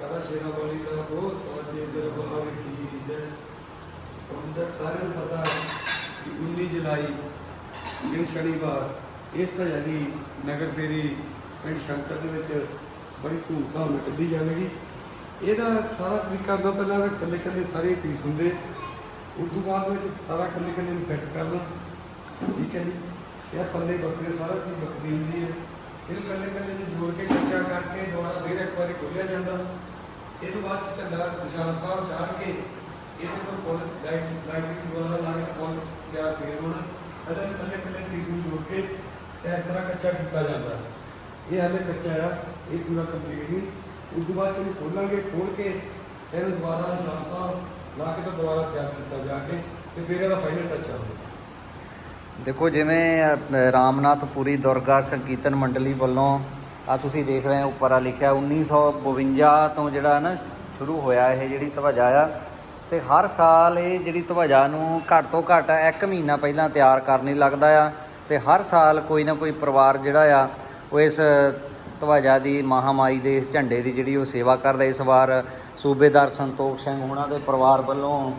ਕਾਲਾ ਸ਼ੇਰਾ ਵਾਲੀ ਦਾ ਬਹੁਤ ਸਾਜੇ ਦਰਬਾਰ ਕੀ ਜੈ। ਹੁਣ ਸਾਰਿਆਂ ਨੂੰ ਪਤਾ ਕਿ 19 ਜੁਲਾਈ ਦਿਨ ਸ਼ਨੀਵਾਰ ਇਸ ਤਰ੍ਹਾਂ ਦੀ ਨਗਰ ਫੇਰੀ ਪਿੰਡ ਸ਼ੰਕਰ ਦੇ ਵਿੱਚ ਬੜੀ ਧੂਮਧਾਮ ਨਾਲ ਕੱਢੀ ਜਾਵੇਗੀ। ਇਹਦਾ ਸਾਰਾ ਤਰੀਕਾ ਤੋਂ ਪਹਿਲਾਂ ਤਾਂ ਇਕੱਲੇ ਇਕੱਲੇ ਸਾਰੇ ਪੀਸ ਹੁੰਦੇ। ਉਸ ਤੋਂ ਬਾਅਦ ਵਿੱਚ ਸਾਰਾ ਇਕੱਲੇ ਇਕੱਲੇ ਨੂੰ ਫਿੱਟ ਕਰਨਾ। ਠੀਕ ਹੈ ਜੀ। ਇਹ ਪੱਲੇ ਬੱਕਰੇ ਸਾਰਾ ਚੀਜ਼ ਬੱਕਰੀ ਹੁੰਦੀ ਹੈ। ਫਿਰ ਇਕੱਲੇ ਇਕੱਲੇ ਨੂੰ ਜੋੜ ਕੇ ਕੱਚਾ ਕਰਕੇ ਦੁਬਾਰਾ ਫਿਰ ਇੱਕ ਵਾਰੀ ਖੋਲਿਆ ਜਾਂਦਾ। ਇਹ ਤੋਂ ਬਾਅਦ ਝੰਡਾ ਨਿਸ਼ਾਨ ਸਾਹਿਬ ਚਾੜ ਕੇ ਇਹਦੇ ਤੋਂ ਫੁੱਲ ਲਾਈਟ ਲਾਈਟ ਦੁਆਰਾ ਲਾ ਕੇ ਫੁੱਲ ਤਿਆਰ ਫੇਰ ਹੋਣਾ। ਪਹਿਲਾਂ ਇਕੱਲੇ ਇਕੱਲੇ ਪੀਸ ਨੂੰ ਜੋੜ ਕੇ ਇਸ ਤਰ੍ਹਾਂ ਕੱਚਾ ਕੀਤਾ ਜਾਂਦਾ। ਇਹ ਹਾਲੇ ਕੱਚਾ ਆ, ਇਹ ਪੂਰਾ ਕੰਪਲੀਟ ਨਹੀਂ। ਉਸ ਤੋਂ ਬਾਅਦ ਇਹਨੂੰ ਖੋਲਾਂਗੇ ਖੋਲ ਕੇ ਇਹਨੂੰ ਦੁਬਾਰਾ ਨਿਸ਼ਾਨ ਸਾਹਿਬ ਲਾ ਕੇ ਤਾਂ ਦੁਬਾਰਾ ਤਿਆਰ ਕੀਤਾ ਜਾ ਕੇ ਤੇ ਫਿਰ ਇਹਦਾ ਫਾਈਨਲ ਟੱਚ ਆਉਂਦਾ ਦੇਖੋ, ਜਿਵੇਂ ਰਾਮਨਾਥ ਪੁਰੀ ਦੁਰਗਾ ਸੰਕੀਰਤਨ ਮੰਡਲੀ ਵੱਲੋਂ ਆ ਤੁਸੀਂ ਦੇਖ ਰਹੇ ਹੋ, ਉੱਪਰ ਆ ਲਿਖਿਆ 1952 ਤੋਂ ਜਿਹੜਾ ਨਾ ਸ਼ੁਰੂ ਹੋਇਆ ਇਹ ਜਿਹੜੀ ਧਵਜਾ ਆ। ਤੇ ਹਰ ਸਾਲ ਇਹ ਜਿਹੜੀ ਧਵਜਾ ਨੂੰ ਘੱਟ ਤੋਂ ਘੱਟ ਇੱਕ ਮਹੀਨਾ ਪਹਿਲਾਂ ਤਿਆਰ ਕਰਨੀ ਲੱਗਦਾ ਆ। ਤੇ ਹਰ ਸਾਲ ਕੋਈ ਨਾ ਕੋਈ ਪਰਿਵਾਰ ਜਿਹੜਾ ਆ, ਉਹ ਇਸ ਧਵਜਾ ਦੀ ਮਹਾਮਾਈ ਦੇ ਇਸ ਝੰਡੇ ਦੀ ਜਿਹੜੀ ਉਹ ਸੇਵਾ ਕਰਦਾ ਇਸ ਵਾਰ ਸੂਬੇਦਾਰ ਸੰਤੋਖ ਸਿੰਘ ਉਹਨਾਂ ਦੇ ਪਰਿਵਾਰ ਵੱਲੋਂ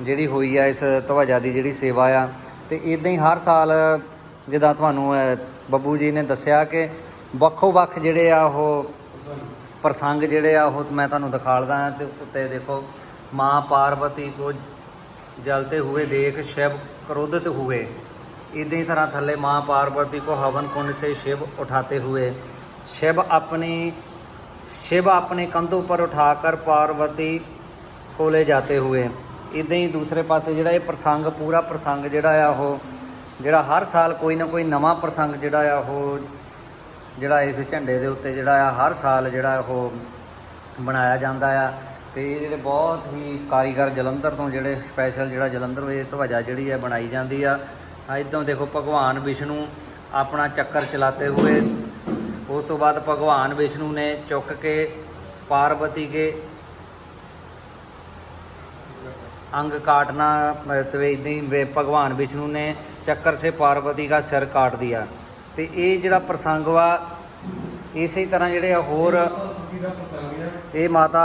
ਜਿਹੜੀ ਹੋਈ ਆ ਇਸ ਧਵਜਾ ਦੀ ਜਿਹੜੀ ਸੇਵਾ ਆ ਤੇ ਇਦਾਂ ਹੀ ਹਰ ਸਾਲ ਜਿੱਦਾਂ ਤੁਹਾਨੂੰ ਅਹ, ਬੱਬੂ ਜੀ ਨੇ ਦੱਸਿਆ ਕਿ ਵੱਖੋ ਵੱਖ ਜਿਹੜੇ ਆ ਉਹ ਪ੍ਰਸੰਗ ਜਿਹੜੇ ਆ ਉਹ ਮੈਂ ਤੁਹਾਨੂੰ ਦਿਖਾਲਦਾ ਹਾਂ ਤੇ ਉੱਤੇ ਦੇਖੋ ਮਾਂ ਪਾਰਵਤੀ ਕੋ ਜਲਤੇ हुए देख शिव क्रोधित हुए इसी तरह थल्ले माँ पार्वती को हवन कुंड से शिव उठाते हुए शिव अपनी शिव अपने कंधों पर उठाकर पार्वती को ले जाते हुए ਇਦਾਂ ਹੀ ਦੂਸਰੇ ਪਾਸੇ ਜਿਹੜਾ ਇਹ ਪ੍ਰਸੰਗ, ਪੂਰਾ ਪ੍ਰਸੰਗ ਜਿਹੜਾ ਆ ਉਹ, ਜਿਹੜਾ ਹਰ ਸਾਲ ਕੋਈ ਨਾ ਕੋਈ ਨਵਾਂ ਪ੍ਰਸੰਗ ਜਿਹੜਾ ਆ ਉਹ, ਜਿਹੜਾ ਇਸ ਝੰਡੇ ਦੇ ਉੱਤੇ ਜਿਹੜਾ ਆ ਹਰ ਸਾਲ ਜਿਹੜਾ ਉਹ ਬਣਾਇਆ ਜਾਂਦਾ ਆ। ਤੇ ਇਹ ਜਿਹੜੇ ਬਹੁਤ ਹੀ ਕਾਰੀਗਰ ਜਲੰਧਰ ਤੋਂ ਜਿਹੜੇ ਸਪੈਸ਼ਲ ਜਿਹੜਾ ਜਲੰਧਰ ਵਿੱਚ ਧਵਜਾ ਜਿਹੜੀ ਆ ਬਣਾਈ ਜਾਂਦੀ ਆ। ਇਦੋਂ ਦੇਖੋ ਭਗਵਾਨ ਵਿਸ਼ਨੂੰ ਆਪਣਾ ਚੱਕਰ ਚਲਾਤੇ ਹੋਏ। ਉਸ ਤੋਂ ਬਾਅਦ ਭਗਵਾਨ ਵਿਸ਼ਨੂੰ ਨੇ ਚੁੱਕ ਕੇ, ਪਾਰਵਤੀ ਕੇ अंग काटना तो इदां ही वे- भगवान विष्णु ने ਚੱਕਰ ਸੇ ਪਾਰਵਤੀ ਦਾ ਸਿਰ ਕਾਟ ਦਿਆ ਤੇ ਇਹ ਜਿਹੜਾ ਪ੍ਰਸੰਗ ਵਾ ਇਸੇ ਤਰ੍ਹਾਂ ਜਿਹੜੇ ਆ ਹੋਰ ਸਤੀ ਦਾ ਪ੍ਰਸੰਗ ਹੈ ਇਹ ਮਾਤਾ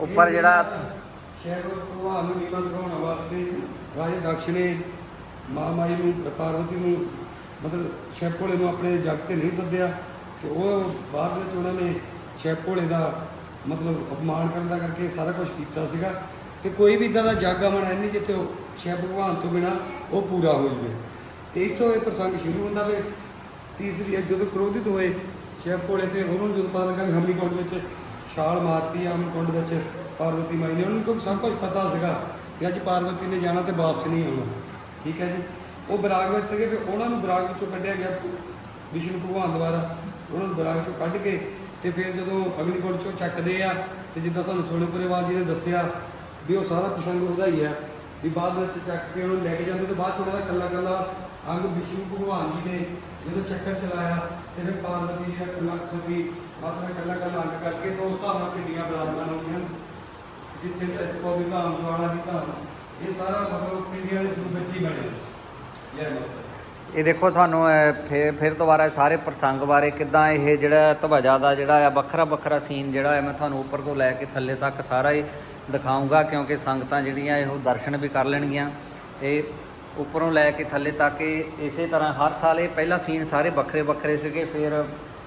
ਉੱਪਰ ਜਿਹੜਾ ਸ਼ਹਿਰ ਭਗਵਾਨ ਨੂੰ ਨੀਵਾਂ ਦਿਖਾਉਣ ਵਾਸਤੇ ਰਾਜੇ ਦਕਸ਼ ਨੇ ਮਾਂ ਮਾਈ ਨੂੰ ਪਾਰਵਤੀ ਨੂੰ ਮਤਲਬ ਸ਼ਿਵ ਭੋਲੇ ਨੂੰ ਆਪਣੇ ਜੱਗ ਤੇ ਨਹੀਂ ਸੱਦਿਆ ਤੇ ਉਹ ਬਾਅਦ ਵਿੱਚ ਉਹਨਾਂ ਨੇ ਸ਼ਿਵ ਭੋਲੇ ਦਾ ਮਤਲਬ ਅਪਮਾਨ ਕਰਨ ਦਾ ਕਰਕੇ ਸਾਰਾ ਕੁਝ ਕੀਤਾ ਸੀਗਾ ਤੇ ਕੋਈ ਵੀ ਇਦਾਂ ਦਾ ਜੱਗ ਅਮਨ ਹੈ ਨਹੀਂ ਜਿੱਥੇ ਉਹ ਸ਼ਿਵ ਭਗਵਾਨ ਤੋਂ ਬਿਨਾ ਉਹ ਪੂਰਾ ਹੋ ਜਾਵੇ। ਤੇ ਇੱਥੋਂ ਇਹ ਪ੍ਰਸੰਗ ਸ਼ੁਰੂ ਹੁੰਦਾ ਵੇ, ਤੀਸਰੀ ਇਹ ਜਦੋਂ ਕ੍ਰੋਧਿਤ ਹੋਏ ਸ਼ਿਵ ਕੋਲੇ ਤੇ ਉਹਨੂੰ ਜਦੋਂ ਪਤਾ ਲੱਗਾ ਵੀ ਹਮਲੀ ਕੁੰਡ ਵਿੱਚ ਛਾਲ ਮਾਰਤੀ ਆ ਕੁੰਡ ਵਿੱਚ, ਪਾਰਵਤੀ ਮਾਈ ਨੇ। ਉਹਨਾਂ ਨੂੰ ਕਿਉਂਕਿ ਸਭ ਕੁਝ ਪਤਾ ਸੀਗਾ ਕਿ ਅੱਜ ਪਾਰਵਤੀ ਨੇ ਜਾਣਾ ਤੇ ਵਾਪਸ ਨਹੀਂ ਆਉਣਾ। ਠੀਕ ਹੈ ਜੀ? ਉਹ ਬਰਾਗ ਵਿੱਚ ਸੀਗੇ ਫਿਰ ਉਹਨਾਂ ਨੂੰ ਬਰਾਗ ਵਿੱਚੋਂ ਕੱਢਿਆ ਗਿਆ ਵਿਸ਼ਨੂੰ ਭਗਵਾਨ ਦੁਆਰਾ। ਉਹਨਾਂ ਨੂੰ ਬਰਾਗ ਚੋਂ ਕੱਢ ਕੇ ਤੇ ਫਿਰ ਜਦੋਂ ਅਗਨੀ ਕੁੰਡ ਚੋਂ ਚੱਕਦੇ ਆ ਤੇ ਜਿੱਦਾਂ ਤੁਹਾਨੂੰ ਸੋਨੇਪੁਰੇਵਾਲ ਜੀ ਨੇ ਦੱਸਿਆ ਵੀ ਉਹ ਸਾਰਾ ਪ੍ਰਸੰਗ ਉਹਦਾ ਹੀ ਹੈ ਵੀ ਬਾਅਦ ਵਿੱਚ ਚੱਕ ਕੇ ਉਹਨੂੰ ਲੈ ਕੇ ਜਾਂਦੇ ਤੇ ਬਾਅਦ 'ਚ ਕੱਲਾ ਕੱਲਾ ਅੰਗ ਵਿਸ਼ਨੂੰ ਭਗਵਾਨ ਜੀ ਨੇ ਜਦੋਂ ਚੱਕਰ ਚਲਾਇਆ ਤੇ ਫਿਰ ਪਾਰਵਤੀ ਜੀ ਦਾ ਕੱਲਾ ਸਤੀ ਮਾਤਾ ਨੇ ਕੱਲਾ ਕੱਲਾ ਅੰਗ ਕਰਕੇ ਤੇ ਉਸ ਹਿਸਾਬ ਨਾਲ ਪਿੰਡੀਆਂ ਬਰਾਦਮਾਨ ਹੁੰਦੀਆਂ ਜਿੱਥੇ ਤੱਕ ਕੋ ਧਾਮ ਜਵਾਲਾ ਦੀ ਧਾਮ, ਇਹ ਸਾਰਾ ਮਤਲਬ ਪਿੰਡੀਆਂ ਦੇ ਸਰੂਪ ਵਿੱਚ ਹੀ ਬਣਿਆ। ਜੈ ਮਾਤਾ ਇਹ ਦੇਖੋ ਤੁਹਾਨੂੰ ਫਿਰ ਫਿਰ ਦੁਬਾਰਾ ਸਾਰੇ ਪ੍ਰਸੰਗ ਬਾਰੇ ਕਿਦਾਂ ਇਹ ਜਿਹੜਾ ਧਵਜਾ ਦਾ ਜਿਹੜਾ ਆ ਵੱਖਰਾ ਵੱਖਰਾ ਸੀਨ ਜਿਹੜਾ ਹੈ ਮੈਂ ਤੁਹਾਨੂੰ ਉੱਪਰ ਤੋਂ ਲੈ ਕੇ ਥੱਲੇ ਤੱਕ ਸਾਰਾ ਹੀ ਦਿਖਾਉਂਗਾ ਕਿਉਂਕਿ ਸੰਗਤਾਂ ਜਿਹੜੀਆਂ ਇਹੋ ਦਰਸ਼ਨ ਵੀ ਕਰ ਲੈਣਗੀਆਂ। ਤੇ ਉੱਪਰੋਂ ਲੈ ਕੇ ਥੱਲੇ ਤੱਕ ਇਸੇ ਤਰ੍ਹਾਂ ਹਰ ਸਾਲ ਇਹ ਪਹਿਲਾ ਸੀਨ ਸਾਰੇ ਵੱਖਰੇ ਵੱਖਰੇ ਸੀਗੇ। ਫਿਰ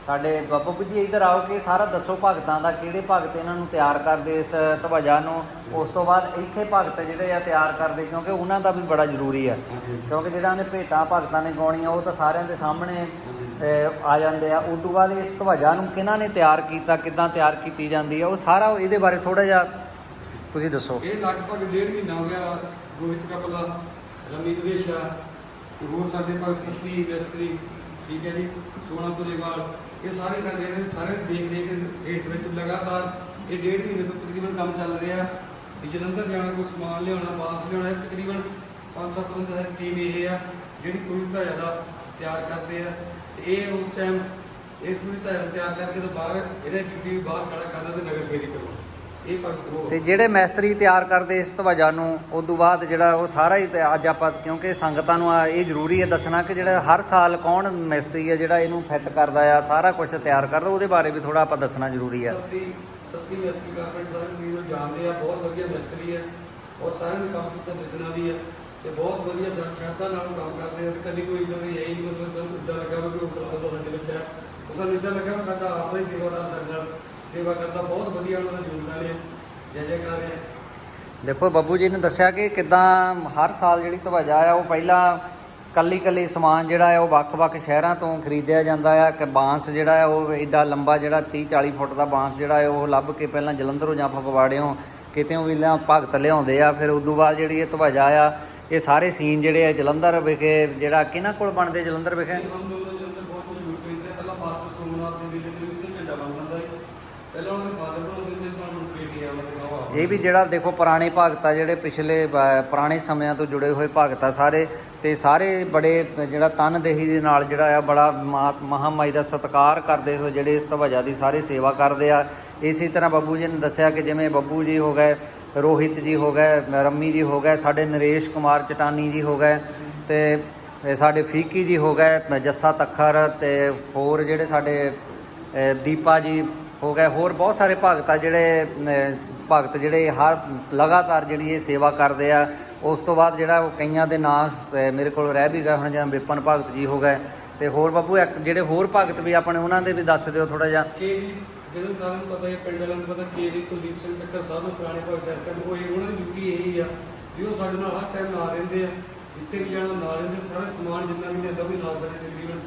ਸਾਡੇ ਬਾਬੂ ਜੀ ਇੱਧਰ ਆਓ ਕਿ ਸਾਰਾ ਦੱਸੋ ਭਗਤਾਂ ਦਾ ਕਿਹੜੇ ਭਗਤ ਇਹਨਾਂ ਨੂੰ ਤਿਆਰ ਕਰਦੇ ਇਸ ਧਵਜਾ ਨੂੰ। ਉਸ ਤੋਂ ਬਾਅਦ ਇੱਥੇ ਭਗਤ ਜਿਹੜੇ ਆ ਤਿਆਰ ਕਰਦੇ ਕਿਉਂਕਿ ਉਹਨਾਂ ਦਾ ਵੀ ਬੜਾ ਜ਼ਰੂਰੀ ਆ। ਕਿਉਂਕਿ ਜਿਹੜਾ ਉਹਨੇ ਭੇਟਾਂ ਭਗਤਾਂ ਨੇ ਗਾਉਣੀਆਂ ਉਹ ਤਾਂ ਸਾਰਿਆਂ ਦੇ ਸਾਹਮਣੇ ਆ ਜਾਂਦੇ ਆ। ਉਸ ਤੋਂ ਬਾਅਦ ਇਸ ਧਵਜਾ ਨੂੰ ਕਿਹਨਾਂ ਨੇ ਤਿਆਰ ਕੀਤਾ ਕਿੱਦਾਂ ਤਿਆਰ ਕੀਤੀ ਜਾਂਦੀ ਆ ਉਹ ਸਾਰਾ ਇਹਦੇ ਬਾਰੇ ਥੋੜਾ ਜਿਹਾ ਤੁਸੀਂ ਦੱਸੋ। ਇਹ ਲਗਭਗ ਡੇਢ ਮਹੀਨਾ ਹੋ ਗਿਆ ਗੋਹਿਤ ਕਪਲਾ ਰਮੀ ਵਿਦੇਸ਼ਾ ਤੇ ਹੋਰ ਸਾਡੇ ਭਗਤ ਸਤੀ ਮਿਸਤਰੀ, ਠੀਕ ਹੈ ਜੀ ਸੋਨਾਪੁਰੇਵਾਲ ਇਹ ਸਾਰੇ ਸਾਡੇ ਨੇ ਸਾਰੇ ਦੇਖ ਦੇਖ ਹੇਠ ਵਿੱਚ ਲਗਾਤਾਰ ਇਹ ਡੇਢ ਮਹੀਨੇ ਤੋਂ ਤਕਰੀਬਨ ਕੰਮ ਚੱਲ ਰਿਹਾ। ਵੀ ਜਲੰਧਰ ਜਾਣਾ, ਕੋਈ ਸਮਾਨ ਲਿਆਉਣਾ, ਵਾਪਸ ਲਿਆਉਣਾ, ਇਹ ਤਕਰੀਬਨ 5-7 ਬੰਦੇ ਦੀ ਟੀਮ ਇਹ ਆ, ਜਿਹੜੀ ਪੂਰੀ ਤਰ੍ਹਾਂ ਜ਼ਿਆਦਾ ਤਿਆਰ ਕਰਦੇ ਆ। ਤੇ ਇਹ ਉਸ ਟਾਈਮ ਇਹ ਪੂਰੀ ਤਰ੍ਹਾਂ ਤਿਆਰ ਕਰਕੇ ਤਾਂ ਬਾਹਰ ਇਹਨੇ ਡਿਊਟੀ ਬਾਹਰ ਖੜਾ ਕਰਨਾ ਤੇ ਨਗਰ ਫੇਰੀ ਕਰੋ ਇਹ ਭਗਤ ਹੋ ਤੇ ਜਿਹੜੇ ਮੈਸਤਰੀ ਤਿਆਰ ਕਰਦੇ ਇਸ ਧਵਜਾ ਨੂੰ ਉਸ ਤੋਂ ਬਾਅਦ ਜਿਹੜਾ ਉਹ ਸਾਰਾ ਹੀ ਤੇ ਅੱਜ ਆਪਾਂ ਕਿਉਂਕਿ ਸੰਗਤਾਂ ਨੂੰ ਆ ਇਹ ਜ਼ਰੂਰੀ ਹੈ ਦੱਸਣਾ ਕਿ ਜਿਹੜਾ ਹਰ ਸਾਲ ਕੌਣ ਮੈਸਤਰੀ ਹੈ ਜਿਹੜਾ ਇਹਨੂੰ ਫਿੱਟ ਕਰਦਾ ਆ ਸਾਰਾ ਕੁਝ ਤਿਆਰ ਕਰਦਾ ਉਹਦੇ ਬਾਰੇ ਵੀ ਥੋੜਾ ਆਪਾਂ ਦੱਸਣਾ ਜ਼ਰੂਰੀ ਹੈ। ਸੱਤੀ ਸੱਤੀ ਮਿਸਤਰੀ ਕਾਰਪੈਂਟ ਸਾਰੇ ਵੀਰ ਨੂੰ ਜਾਣਦੇ ਆ ਬਹੁਤ ਵਧੀਆ ਮਿਸਤਰੀ ਹੈ ਔਰ ਸਾਰਿਆਂ ਨੂੰ ਕੰਮ ਕੀਤਾ ਦਿਸਣਾ ਵੀ ਹੈ ਤੇ ਬਹੁਤ ਵਧੀਆ ਸ਼ਰਤਾਂ ਨਾਲ ਕੰਮ ਕਰਦੇ ਆ ਕਦੀ ਕੋਈ ਇਦਾਂ ਦੀ ਹੈ ਹੀ ਮਤਲਬ ਸਾਨੂੰ ਇਦਾਂ ਲੱਗਾ ਵੀ ਕੋਈ ਉਪਲਬਧ ਸਾਡੇ ਵਿੱਚ ਹੈ। ਉਹ ਸਾਨੂੰ ਇਦਾਂ ਲੱਗਾ ਵੀ ਸਾਡਾ ਆਪ ਦਾ ਹੀ ਸੇਵਾਦਾਰ ਸਾਡੇ ਨਾਲ ਸੇਵਾ ਕਰਦਾ ਬਹੁਤ ਵਧੀਆ ਉਹਨਾਂ ਦਾ ਯੋਗਦਾਨ ਹੈ ਜੈ ਜੈਕਾਰ ਹੈ। ਦੇਖੋ ਬੱਬੂ ਜੀ ਨੇ ਦੱਸਿਆ ਕਿ ਕਿਦਾਂ ਹਰ ਸਾਲ ਜਿਹੜੀ ਧਵਜਾ ਆ ਉਹ ਪਹਿਲਾਂ ਕੱਲੀ ਕੱਲੀ ਸਮਾਨ ਜਿਹੜਾ ਹੈ ਉਹ ਵੱਖ-ਵੱਖ ਸ਼ਹਿਰਾਂ ਤੋਂ ਖਰੀਦਿਆ ਜਾਂਦਾ ਆ। ਕਿ ਬਾਂਸ ਜਿਹੜਾ ਹੈ ਉਹ ਏਡਾ ਲੰਬਾ ਜਿਹੜਾ 30 40 ਫੁੱਟ ਦਾ ਬਾਂਸ ਜਿਹੜਾ ਹੈ ਉਹ ਲੱਭ ਕੇ ਪਹਿਲਾਂ ਜਲੰਧਰੋਂ ਜਾਂ ਫਗਵਾੜਿਓਂ ਕਿਤੇੋਂ ਵੀ ਲਿਆ ਭਗਤ ਲਿਆਉਂਦੇ ਆ। ਫਿਰ ਉਦੋਂ ਬਾਅਦ ਜਿਹੜੀ ਇਹ ਧਵਜਾ ਆ ਇਹ ਸਾਰੇ ਸੀਨ ਜਿਹੜੇ ਆ ਜਲੰਧਰ ਵਿਖੇ ਜਿਹੜਾ ਕਿਹਨਾਂ ਕੋਲ ਬਣਦੇ ਜਲੰਧਰ ਵਿਖੇ ਇਹ ਹਮ ਦੋਨੋਂ ਜਲੰਧਰ ਬਹੁਤ ਮਸ਼ਹੂਰ ਪਿੰਡ ਹੈ ਪਹਿਲਾਂ ਮਾਸਟਰ ਸੋਮਨਾਥ ਦੇ ਮੇਲੇ ਦੇ ਵਿੱਚ ਝੰਡਾ ਬਣ ਜਾਂਦਾ ਹੈ ਪਹਿਲਾਂ ਉਹਨਾਂ ਦੇ ਫਾਦਰ ਤੁਹਾਨੂੰ ਪੀਟੀਆ ਦਿਖਾਵਾ ਇਹ ਵੀ ਜਿਹੜਾ ਦੇਖੋ ਪੁਰਾਣੇ ਭਗਤ ਆ ਜਿਹੜੇ ਪਿਛਲੇ ਪੁਰਾਣੇ ਸਮਿਆਂ ਤੋਂ ਜੁੜੇ ਹੋਏ ਭਗਤ ਆ ਸਾਰੇ ਤੇ ਸਾਰੇ ਬੜੇ ਜਿਹੜਾ ਤਨਦੇਹੀ ਦੇ ਨਾਲ ਜਿਹੜਾ ਆ ਬੜਾ ਮਾ- ਮਹਾਮਾਈ ਦਾ ਸਤਿਕਾਰ ਕਰਦੇ ਹੋਏ ਜਿਹੜੇ ਇਸ ਧਵਜਾ ਦੀ ਸਾਰੇ ਸੇਵਾ ਕਰਦੇ ਆ। ਇਸੇ ਤਰ੍ਹਾਂ ਬੱਬੂ ਜੀ ਨੇ ਦੱਸਿਆ ਕਿ ਜਿਵੇਂ ਬੱਬੂ ਜੀ ਹੋ ਗਏ, ਰੋਹਿਤ ਜੀ ਹੋ ਗਏ, ਰੰਮੀ ਜੀ ਹੋ ਗਏ, ਸਾਡੇ ਨਰੇਸ਼ ਕੁਮਾਰ ਚਟਾਨੀ ਜੀ ਹੋ ਗਏ ਤੇ ਸਾਡੇ ਫੀਕੀ ਜੀ ਹੋ ਗਏ, ਜੱਸਾ ਤੱਖਰ ਤੇ ਹੋਰ ਜਿਹੜੇ ਸਾਡੇ ਦੀਪਾ ਜੀ ਹੋ ਗਏ। ਹੋਰ ਬਹੁਤ ਸਾਰੇ ਭਗਤ ਆ ਜਿਹੜੇ ਭਗਤ ਜਿਹੜੇ ਹਰ, ਲਗਾਤਾਰ ਜਿਹੜੀ ਇਹ ਸੇਵਾ ਕਰਦੇ ਆ। ਉਸ ਤੋਂ ਬਾਅਦ ਜਿਹੜਾ ਕਈਆਂ ਦੇ ਨਾਮ ਮੇਰੇ ਕੋਲ ਰਹਿ ਵੀ ਗਏ ਹੁਣ, ਜਿਵੇਂ ਵਿਪਨ ਭਗਤ ਜੀ ਹੋ ਗਏ। ਤੇ ਹੋਰ ਬਾਪੂ ਜਿਹੜੇ ਹੋਰ ਭਗਤ ਵੀ ਆਪਣੇ, ਉਹਨਾਂ ਦੇ ਵੀ ਦੱਸ ਦਿਓ ਥੋੜਾ ਜਿਹਾ। ਕੇ ਜਿਹਨੂੰ ਸਾਰਿਆਂ ਨੂੰ ਪਤਾ ਹੈ ਪਿੰਡ ਵਾਲਿਆਂ ਨੂੰ ਪਤਾ ਕੇ ਵੀ ਕੁਲਦੀਪ ਸਿੰਘ ਤੱਕਰ ਸਾਹਿਬ ਨੂੰ ਪੁਰਾਣੇ ਭਗਤ ਇਸ ਟਾਈਮ ਉਹ, ਉਹਨਾਂ ਦੀ ਡਿਊਟੀ ਇਹੀ ਆ ਵੀ ਉਹ ਸਾਡੇ ਨਾਲ ਹਰ ਟਾਈਮ ਨਾਲ ਰਹਿੰਦੇ ਆ। ਜਿੱਥੇ ਵੀ ਜਾਣਾ, ਨਾਲ ਰਹਿੰਦੇ ਸਾਰੇ ਸਮਾਨ ਜਿੰਨਾ ਵੀ ਲੈਂਦਾ ਵੀ ਨਾਲ ਸਾਡੇ ਤਕਰੀਬਨ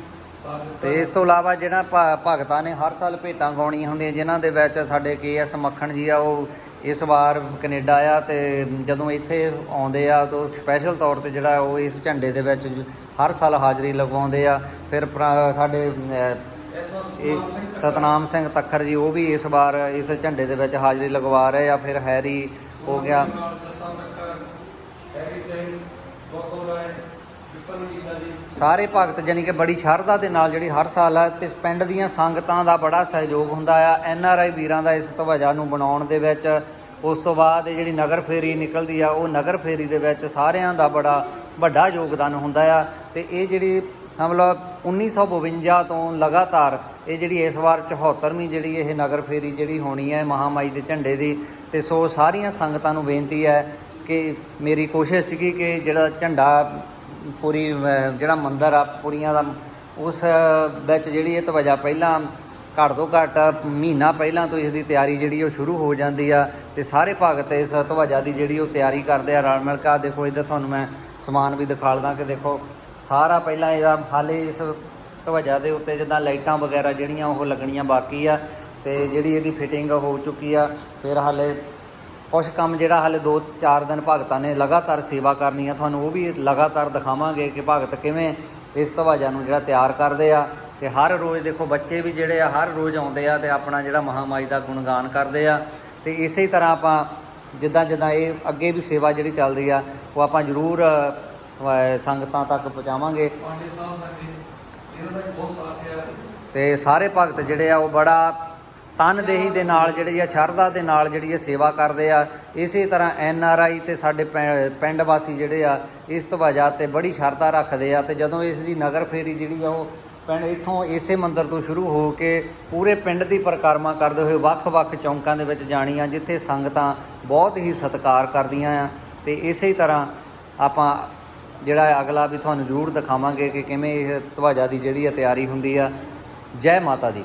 ਤੇ ਇਸ ਤੋਂ ਇਲਾਵਾ ਜਿਹੜਾ ਭ- ਭਗਤਾਂ ਨੇ ਹਰ ਸਾਲ ਭੇਟਾਂ ਗਾਉਣੀਆਂ ਹੁੰਦੀਆਂ, ਜਿਨ੍ਹਾਂ ਦੇ ਵਿੱਚ ਸਾਡੇ ਕੇਐਸ ਮੱਖਣ ਜੀ ਆ, ਉਹ ਇਸ ਵਾਰ ਕੈਨੇਡਾ ਆ ਤੇ ਜਦੋਂ ਇੱਥੇ ਆਉਂਦੇ ਆ, ਤਾਂ ਸਪੈਸ਼ਲ ਤੌਰ ਤੇ ਜਿਹੜਾ ਉਹ ਇਸ ਝੰਡੇ ਦੇ ਵਿੱਚ ਹਰ ਸਾਲ ਹਾਜ਼ਰੀ ਲਗਵਾਉਂਦੇ ਆ। ਫਿਰ ਪੁਰਾ- ਸਾਡੇ ਸਤਨਾਮ ਸਿੰਘ ਸਤਨਾਮ ਤੱਖਰ ਜੀ, ਉਹ ਵੀ ਇਸ ਵਾਰ ਇਸ ਝੰਡੇ ਦੇ ਵਿੱਚ ਹਾਜ਼ਰੀ ਲਗਵਾ ਰਹੇ ਆ। ਫਿਰ ਹੈਰੀ ਹੋ ਗਿਆ। ਹੈਰੀ ਸਿੰਘ, ਗੌਤਮ ਰਾਏ ਸਾਰੇ ਭਗਤ ਜਾਨੀ ਕਿ ਬੜੀ ਸ਼ਰਧਾ ਦੇ ਨਾਲ ਜਿਹੜੀ ਹਰ ਸਾਲ ਆ, ਤੇ ਪਿੰਡ ਦੀਆਂ ਸੰਗਤਾਂ ਦਾ ਬੜਾ ਸਹਿਯੋਗ ਹੁੰਦਾ ਆ। ਐਨ ਆਰ ਆਈ ਵੀਰਾਂ ਦਾ ਇਸ ਧਵਜਾ ਨੂੰ ਬਣਾਉਣ ਦੇ ਵਿੱਚ, ਉਸ ਤੋਂ ਬਾਅਦ ਇਹ ਜਿਹੜੀ ਨਗਰ ਫੇਰੀ ਨਿਕਲਦੀ ਆ, ਉਹ ਨਗਰ ਫੇਰੀ ਦੇ ਵਿੱਚ ਸਾਰਿਆਂ ਦਾ ਬੜਾ ਵੱਡਾ ਯੋਗਦਾਨ ਹੁੰਦਾ ਆ। ਤੇ ਇਹ ਜਿਹੜੀ ਸਮਝ ਲਓ 1952 ਤੋਂ ਲਗਾਤਾਰ ਇਹ ਜਿਹੜੀ ਇਸ ਵਾਰ 74ਵੀਂ ਜਿਹੜੀ ਇਹ ਨਗਰ ਫੇਰੀ ਜਿਹੜੀ ਹੋਣੀ ਹੈ ਮਹਾਮਾਈ ਦੇ ਝੰਡੇ ਦੀ, ਤੇ ਸੋ ਸਾਰੀਆਂ ਸੰਗਤਾਂ ਨੂੰ ਬੇਨਤੀ ਹੈ ਕਿ ਮੇਰੀ ਕੋਸ਼ਿਸ਼ ਸੀਗੀ ਕਿ ਜਿਹੜਾ ਝੰਡਾ ਪੂਰੀ ਜਿਹੜਾ ਮੰਦਰ ਆ, ਪੁਰੀਆਂ ਦਾ, ਉਸ ਵਿੱਚ ਜਿਹੜੀ ਇਹ ਧਵਜਾ ਪਹਿਲਾਂ ਘੱਟ ਤੋਂ ਘੱਟ ਮਹੀਨਾ ਪਹਿਲਾਂ ਤੋਂ ਇਸ ਦੀ ਤਿਆਰੀ ਜਿਹੜੀ ਉਹ ਸ਼ੁਰੂ ਹੋ ਜਾਂਦੀ ਆ ਤੇ ਸਾਰੇ ਭਗਤ ਇਸ ਧਵਜਾ ਦੀ ਜਿਹੜੀ ਉਹ ਤਿਆਰੀ ਕਰਦੇ ਆ ਰਲ ਮਿਲ ਕੇ। ਆਹ ਦੇਖੋ, ਇੱਧਰ ਤੁਹਾਨੂੰ ਮੈਂ ਸਮਾਨ ਵੀ ਦਿਖਾ ਲਦਾ ਕਿ ਦੇਖੋ, ਸਾਰਾ ਪਹਿਲਾਂ ਇਹਦਾ ਹਾਲੇ ਇਸ ਧਵਜਾ ਦੇ ਉੱਤੇ ਜਿੱਦਾਂ ਲਾਈਟਾਂ ਵਗੈਰਾ ਜਿਹੜੀਆਂ ਉਹ ਲੱਗਣੀਆਂ ਬਾਕੀ ਆ ਤੇ ਜਿਹੜੀ ਇਹਦੀ ਫਿਟਿੰਗ ਹੋ ਚੁੱਕੀ ਆ, ਫਿਰ ਹਾਲੇ ਕੁਛ ਕੰਮ ਜਿਹੜਾ ਹਾਲੇ 2-4 ਦਿਨ ਭਗਤਾਂ ਨੇ ਲਗਾਤਾਰ ਸੇਵਾ ਕਰਨੀ ਆ ਤੁਹਾਨੂੰ ਉਹ ਵੀ ਲਗਾਤਾਰ ਦਿਖਾਵਾਂਗੇ ਕਿ ਭਗਤ ਕਿਵੇਂ ਇਸ ਧਵਾਜਾ ਨੂੰ ਜਿਹੜਾ ਤਿਆਰ ਕਰਦੇ ਆ। ਤੇ ਹਰ ਰੋਜ਼ ਦੇਖੋ ਬੱਚੇ ਵੀ ਜਿਹੜੇ ਆ ਹਰ ਰੋਜ਼ ਆਉਂਦੇ ਆ ਤੇ ਆਪਣਾ ਜਿਹੜਾ ਮਹਾਮਾਈ ਦਾ ਗੁਣਗਾਨ ਕਰਦੇ ਆ। ਤੇ ਇਸੇ ਹੀ ਤਰ੍ਹਾਂ ਆਪਾਂ ਜਿੱਦਾਂ ਜਿੱਦਾਂ ਇਹ ਅੱਗੇ ਵੀ ਸੇਵਾ ਜਿਹੜੀ ਚੱਲਦੀ ਆ ਉਹ ਆਪਾਂ ਜ਼ਰੂਰ ਸੰਗਤਾਂ ਤੱਕ ਪਹੁੰਚਾਵਾਂਗੇ। ਪਾਂਡੇ ਸਾਹਿਬ ਸਾਡੇ ਇਹਨਾਂ ਦਾ ਵੀ ਬਹੁਤ ਸਾਥ ਹੈ ਤੇ ਸਾਰੇ ਭਗਤ ਜਿਹੜੇ ਆ ਉਹ ਬੜਾ ਤਨਦੇਹੀ ਦੇ ਨਾਲ ਜਿਹੜੀ ਆ, ਸ਼ਰਧਾ ਦੇ ਨਾਲ ਜਿਹੜੀ ਆ ਸੇਵਾ ਕਰਦੇ ਆ, ਇਸੇ ਤਰ੍ਹਾਂ ਐਨ ਆਰ ਆਈ ਤੇ ਸਾਡੇ ਪਿੰਡ ਵਾਸੀ ਜਿਹੜੇ ਆ, ਇਸ ਧਵਜਾ ਤੇ ਬੜੀ ਸ਼ਰਧਾ ਰੱਖਦੇ ਆ ਤੇ ਜਦੋਂ ਇਸ ਦੀ ਨਗਰ ਫੇਰੀ ਜਿਹੜੀ ਆ, ਉਹ ਪਿੰਡ ਇੱਥੋਂ ਇਸੇ ਮੰਦਰ ਤੋਂ ਸ਼ੁਰੂ ਹੋ ਕੇ ਪੂਰੇ ਪਿੰਡ ਦੀ ਪਰਿਕਰਮਾ ਕਰਦੇ ਹੋਏ ਵੱਖ-ਵੱਖ ਚੌਂਕਾਂ ਦੇ ਵਿੱਚ ਜਾਣੀ ਆ ਜਿੱਥੇ ਸੰਗਤਾਂ ਬਹੁਤ ਹੀ ਸਤਿਕਾਰ ਕਰਦੀਆਂ ਆ ਤੇ ਇਸੇ ਤਰ੍ਹਾਂ ਆਪਾਂ ਜਿਹੜਾ ਅਗਲਾ ਵੀ ਤੁਹਾਨੂੰ ਜ਼ਰੂਰ ਦਿਖਾਵਾਂਗੇ ਕਿ ਕਿਵੇਂ ਇਹ ਧਵਜਾ ਦੀ ਜਿਹੜੀ ਆ ਤਿਆਰੀ ਹੁੰਦੀ ਆ। ਜੈ ਮਾਤਾ ਦੀ।